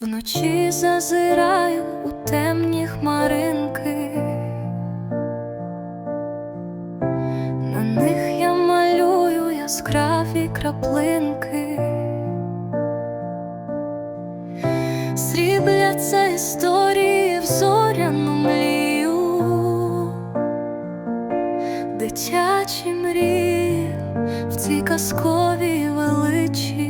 Вночі зазираю у темні хмаринки, на них я малюю яскраві краплинки, срібляться історії в зоряну млію, дитячі мрії в цій казковій величі.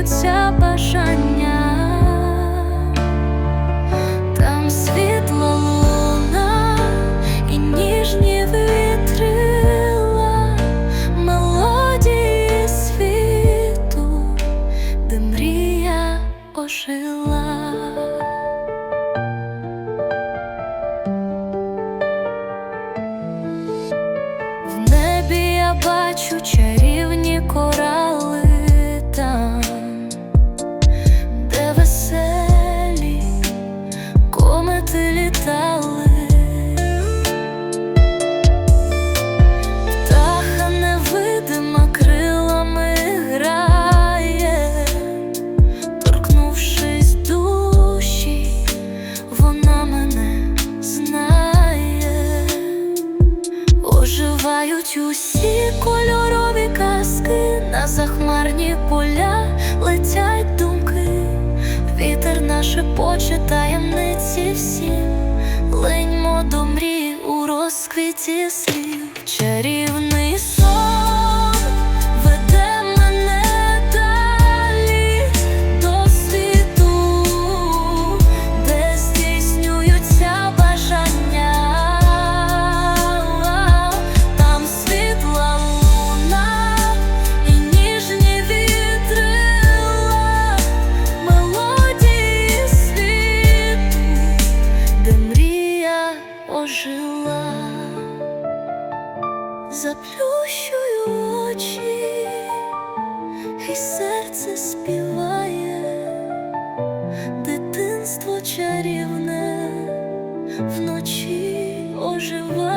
Здійснюються бажання, там світло луна і ніжні вітрила, мелодії світу, де мрія ожила. Вона мене знає. Оживають усі кольорові казки, на захмарні поля летять думки, вітер наше таємниці всі, линьмо до мрій у розквіті слів, чарівний Заплющую очі, і серце співає, дитинство чарівне вночі оживає.